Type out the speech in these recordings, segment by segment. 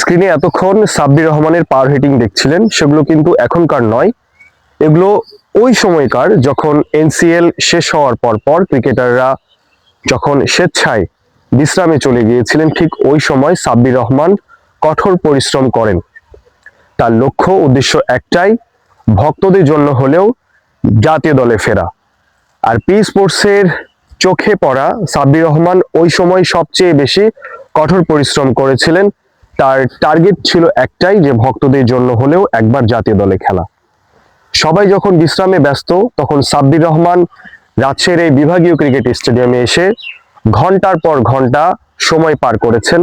স্ক্রিনে এতক্ষণ সাব্বির রহমানের পাওয়ার হিটিং দেখছিলেন, সেগুলো কিন্তু এখনকার নয়। এগুলো ওই সময়কার যখন এনসিএল শেষ হওয়ার পর পর ক্রিকেটাররা যখন স্বেচ্ছায় বিশ্রামে চলে গিয়েছিলেন, ঠিক ওই সময় সাব্বির রহমান কঠোর পরিশ্রম করেন। তার লক্ষ্য, উদ্দেশ্য একটাই, ভক্তদের জন্য হলেও জাতীয় দলে ফেরা। আর পি স্পোর্টসের চোখে পড়া সাব্বির রহমান ওই সময় সবচেয়ে বেশি কঠোর পরিশ্রম করেছিলেন তার টার্গেট ছিল একটাই যে ভক্তদের জন্য হলেও একবার জাতীয় দলে খেলা। সবাই যখন বিশ্রামে ব্যস্ত, তখন সাব্বির রহমান রাজশাহীর এই বিভাগীয় ক্রিকেট স্টেডিয়ামে এসে ঘণ্টার পর ঘণ্টা সময় পার করেছেন,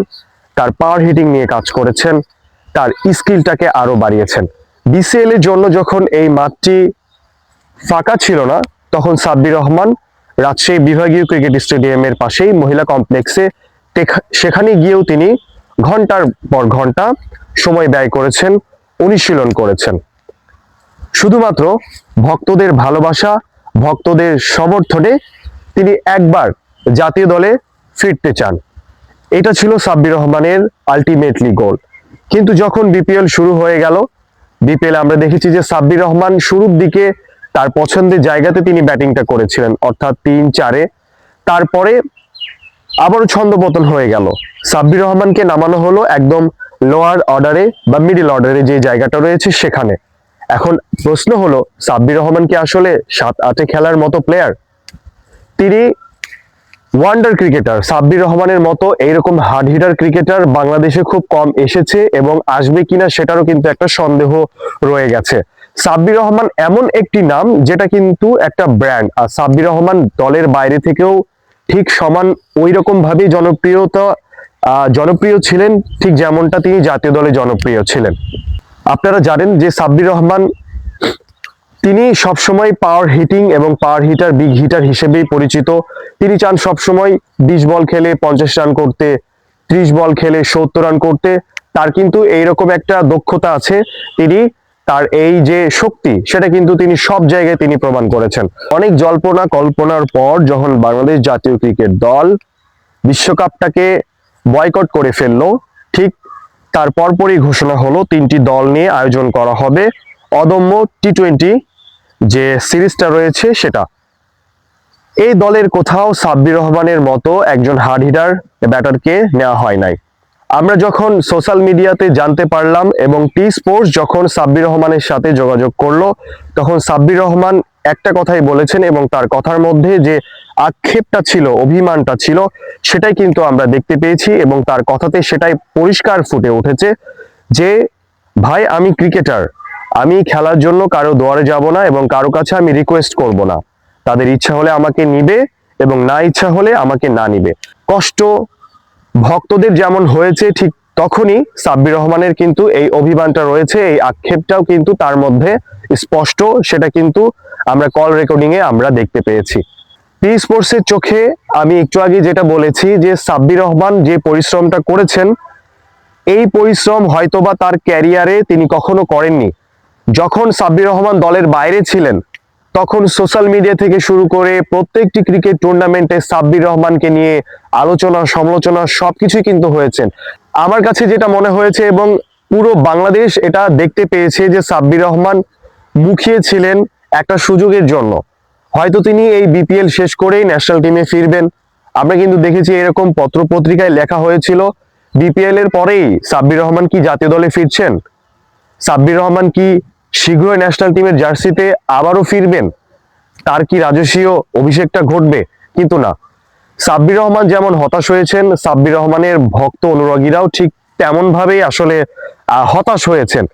তার পাওয়ার হিটিং নিয়ে কাজ করেছেন, তার স্কিলটাকে আরও বাড়িয়েছেন। বিসিএল এর জন্য যখন এই মাঠটি ফাঁকা ছিল না, তখন সাব্বির রহমান রাজশাহী বিভাগীয় ক্রিকেট স্টেডিয়ামের পাশেই মহিলা কমপ্লেক্সে সেখানে গিয়েও তিনি ঘণ্টার পর ঘণ্টা সময় ব্যয় করেছেন, অনুশীলন করেছেন। শুধুমাত্র ভক্তদের ভালোবাসা, ভক্তদের সমর্থনে তিনি একবার জাতীয় দলে ফিরতে চান। এটা ছিল সাব্বির রহমানের আলটিমেটলি গোল কিন্তু যখন বিপিএল শুরু হয়ে গেল বিপিএল আমরা দেখেছি যে সাব্বির রহমান শুরুর দিকে তার পছন্দের জায়গাতে তিনি ব্যাটিংটা করেছিলেন, অর্থাৎ তিন চারে। তারপরে আবারও ছন্দপতন হয়ে গেল। সাব্বির রহমানকে নামানো হলো একদম লোয়ার অর্ডারে বা মিডিল অর্ডারে যে জায়গাটা রয়েছে সেখানে। এখন প্রশ্ন হলো, সাব্বির রহমান কি আসলে সাত আটে খেলার মতো প্লেয়ার তিনি ওয়ান্ডার ক্রিকেটার সাব্বির রহমানের মতো এইরকম হার্ড হিটার ক্রিকেটার বাংলাদেশে খুব কম এসেছে এবং আসবে কিনা সেটারও কিন্তু একটা সন্দেহ রয়ে গেছে। সাব্বির রহমান এমন একটি নাম যেটা কিন্তু একটা ব্র্যান্ড আর সাব্বির রহমান দলের বাইরে থেকেও ঠিক সমান ওই রকম ভাবে জনপ্রিয়তা জনপ্রিয় ছিলেন, ঠিক যেমনটা তিনি জাতীয় দলে জনপ্রিয় ছিলেন। আপনারা জানেন যে সাব্বির রহমান, তিনি সবসময় পাওয়ার হিটিং এবং পাওয়ার হিটার বিগ হিটার হিসেবেই পরিচিত। তিনি চান সবসময় বিশ বল খেলে পঞ্চাশ রান করতে, ত্রিশ বল খেলে সত্তর রান করতে। তার কিন্তু এইরকম একটা দক্ষতা আছে। তিনি তার এই যে শক্তি, সেটা কিন্তু তিনি সব জায়গায় তিনি প্রমাণ করেছেন। অনেক জল্পনা কল্পনার পর যখন বাংলাদেশ জাতীয় ক্রিকেট দল বিশ্বকাপটাকে বয়কট করে ফেলল, ঠিক তার পরপরই ঘোষণা হলো, তিনটি দল নিয়ে আয়োজন করা হবে অদম্য টি টোয়েন্টি যে সিরিজটা রয়েছে সেটা। এই দলের কোথাও সাব্বির রহমানের মতো একজন হার্ড হিটার ব্যাটারকে নেওয়া হয় নাই। আমরা যখন সোশ্যাল মিডিয়াতে জানতে পারলাম এবং টি স্পোর্টস যখন সাব্বির রহমানের সাথে যোগাযোগ করল, তখন সাব্বির রহমান একটা কথাই বলেছেন এবং তার কথার মধ্যে যে আক্ষেপটা ছিল, অভিমানটা ছিল, সেটাই কিন্তু আমরা দেখতে পেয়েছি এবং তার কথাতে সেটাই পরিষ্কার ফুটে উঠেছে যে, ভাই, আমি ক্রিকেটার আমি খেলার জন্য কারও দুয়ারে যাব না এবং কারও কাছে আমি রিকোয়েস্ট করব না। তাদের ইচ্ছা হলে আমাকে নিবে এবং না ইচ্ছা হলে আমাকে না নিবে। কষ্ট ভক্তদের যেমন হয়েছে ঠিক তখনই সাব্বির রহমানের কিন্তু এই অভিমানটা রয়েছে, এই আক্ষেপটাও কিন্তু তার মধ্যে স্পষ্ট, সেটা কিন্তু আমরা কল রেকর্ডিং এ আমরা দেখতে পেয়েছি। পি স্পোর্টসের চোখে আমি একটু আগে যেটা বলেছি যে সাব্বির রহমান যে পরিশ্রমটা করেছেন, এই পরিশ্রম হয়তোবা তার ক্যারিয়ারে তিনি কখনো করেননি। যখন সাব্বির রহমান দলের বাইরে ছিলেন তখন সোশ্যাল মিডিয়া থেকে শুরু করে প্রত্যেকটি ক্রিকেট টুর্নামেন্টে সাব্বির রহমানকে নিয়ে আলোচনা, সমালোচনা সবকিছুই কিন্তু হয়েছেন আমার কাছে যেটা মনে হয়েছে এবং পুরো বাংলাদেশ এটা দেখতে পেয়েছে যে সাব্বির রহমান মুখিয়েছিলেন একটা সুযোগের জন্য। হয়তো তিনি এই বিপিএল শেষ করেই ন্যাশনাল টিমে ফিরবেন। আমরা কিন্তু দেখেছি এরকম পত্র পত্রিকায় লেখা হয়েছিল বিপিএল এর পরেই সাব্বির রহমান কি জাতীয় দলে ফিরছেন? সাব্বির রহমান কি শীঘ্রই ন্যাশনাল টিমের জার্সিতে আবারও ফিরবেন। তার কি রাজস্বীয় অভিষেকটা ঘটবে? কিন্তু না। সাব্বির রহমান যেমন হতাশ হয়েছেন, সাব্বির রহমানের ভক্ত অনুরাগীরাও ঠিক তেমনভাবেই আসলে হতাশ হয়েছেন।